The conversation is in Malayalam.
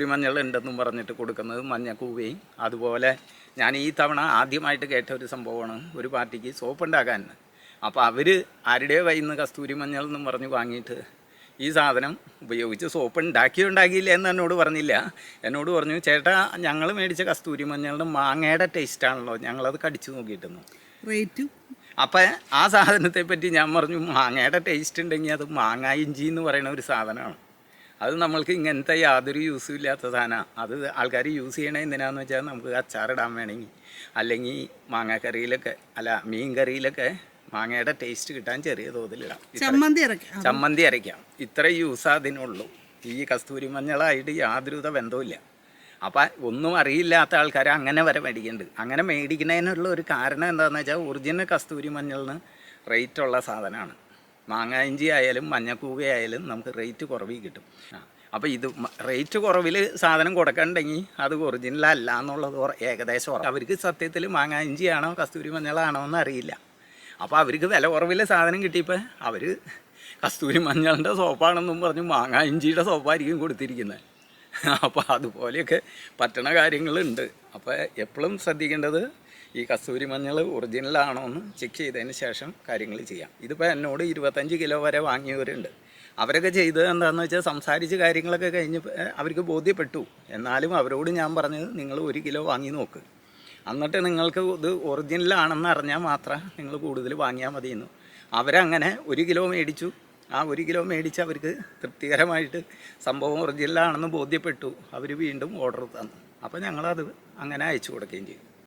കുരുമഞ്ഞൾ ഉണ്ടെന്നും പറഞ്ഞിട്ട് കൊടുക്കുന്നത് മഞ്ഞക്കൂവയും അതുപോലെ ഞാൻ ഈ തവണ ആദ്യമായിട്ട് കേട്ട ഒരു സംഭവമാണ്. ഒരു പാർട്ടിക്ക് സോപ്പ് ഉണ്ടാക്കാൻ. അപ്പോൾ അവർ ആരുടെ കയ്യിൽ നിന്ന് കസ്തൂരി മഞ്ഞൾ എന്നും പറഞ്ഞ് വാങ്ങിയിട്ട് ഈ സാധനം ഉപയോഗിച്ച് സോപ്പ് ഉണ്ടാക്കിയോ ഉണ്ടാക്കിയില്ല എന്ന് എന്നോട് പറഞ്ഞില്ല. എന്നോട് പറഞ്ഞു ചേട്ടാ ഞങ്ങൾ മേടിച്ച കസ്തൂരി മഞ്ഞളുടെ മാങ്ങയുടെ ടേസ്റ്റാണല്ലോ ഞങ്ങളത് കടിച്ചു നോക്കിയിട്ടെന്നു. റേറ്റും അപ്പം ആ സാധനത്തെ പറ്റി ഞാൻ പറഞ്ഞു മാങ്ങയുടെ ടേസ്റ്റ് ഉണ്ടെങ്കിൽ അത് മാങ്ങ ഇഞ്ചി എന്ന് പറയുന്ന ഒരു സാധനമാണ്. അത് നമ്മൾക്ക് ഇങ്ങനത്തെ യാതൊരു യൂസും ഇല്ലാത്ത സാധനമാണ് അത് ആൾക്കാർ യൂസ് ചെയ്യണേ എന്തിനാന്ന് വെച്ചാൽ നമുക്ക് അച്ചാറിടാൻ വേണമെങ്കിൽ. അല്ലെങ്കിൽ മാങ്ങാക്കറിയിലൊക്കെ അല്ല മീൻ കറിയിലൊക്കെ മാങ്ങയുടെ ടേസ്റ്റ് കിട്ടാൻ ചെറിയ തോതിലിടാം ചമ്മന്തി അരക്കാം ചമ്മന്തി അരയ്ക്കാം. ഇത്ര യൂസ് അതിനുള്ളൂ. ഈ കസ്തൂരി മഞ്ഞളായിട്ട് യാതൊരുവിധ ബന്ധവുമില്ല. അപ്പം ഒന്നും അറിയില്ലാത്ത ആൾക്കാർ അങ്ങനെ വരെ മേടിക്കുന്നുണ്ട് അങ്ങനെ മേടിക്കുന്നതിനുള്ള ഒരു കാരണം എന്താണെന്ന് വെച്ചാൽ ഒറിജിനൽ കസ്തൂരി മഞ്ഞളിന് റേറ്റുള്ള സാധനമാണ് മാങ്ങ ഇഞ്ചി ആയാലും മഞ്ഞക്കൂകയായാലും നമുക്ക് റേറ്റ് കുറവിൽ കിട്ടും. അപ്പോൾ ഇത് റേറ്റ് കുറവിൽ സാധനം കൊടുക്കണ്ടെങ്കിൽ അത് ഒറിജിനൽ അല്ല എന്നുള്ളത് ഏകദേശം അവർക്ക് സത്യത്തിൽ മാങ്ങ ഇഞ്ചിയാണോ കസ്തൂരി മഞ്ഞളാണോ എന്ന് അറിയില്ല. അപ്പോൾ അവർക്ക് വില കുറവിൽ സാധനം കിട്ടിയപ്പോൾ അവർ കസ്തൂരി മഞ്ഞളിന്റെ സോപ്പാണെന്നും പറഞ്ഞു മാങ്ങ ഇഞ്ചിയുടെ സോപ്പായിരിക്കും കൊടുത്തിരിക്കുന്നത് അപ്പോൾ അതുപോലെയൊക്കെ പറ്റണ കാര്യങ്ങളുണ്ട്. അപ്പോൾ എപ്പോഴും ശ്രദ്ധിക്കേണ്ടത് ഈ കസ്തൂരി മഞ്ഞൾ ഒറിജിനലാണോ എന്ന് ചെക്ക് ചെയ്തതിന് ശേഷം കാര്യങ്ങൾ ചെയ്യാം. ഇതിപ്പോൾ എന്നോട് ഇരുപത്തഞ്ച് കിലോ വരെ വാങ്ങിയവരുണ്ട്. അവരൊക്കെ ചെയ്തത് എന്താണെന്ന് വെച്ചാൽ സംസാരിച്ച് കാര്യങ്ങളൊക്കെ കഴിഞ്ഞ് അവർക്ക് ബോധ്യപ്പെട്ടു. എന്നാലും അവരോട് ഞാൻ പറഞ്ഞത് നിങ്ങൾ ഒരു കിലോ വാങ്ങി നോക്ക്. എന്നിട്ട് നിങ്ങൾക്ക് ഇത് ഒറിജിനലാണെന്ന് അറിഞ്ഞാൽ മാത്രം നിങ്ങൾ കൂടുതൽ വാങ്ങിയാൽ മതിയെന്നു. അവരങ്ങനെ ഒരു കിലോ മേടിച്ചു. ആ ഒരു കിലോ മേടിച്ച് അവർക്ക് തൃപ്തികരമായിട്ട് സംഭവം ഒറിജിനലാണെന്ന് ബോധ്യപ്പെട്ടു. അവർ വീണ്ടും ഓർഡർ തന്നു. അപ്പോൾ ഞങ്ങളത് അങ്ങനെ അയച്ചു കൊടുക്കുകയും ചെയ്തു.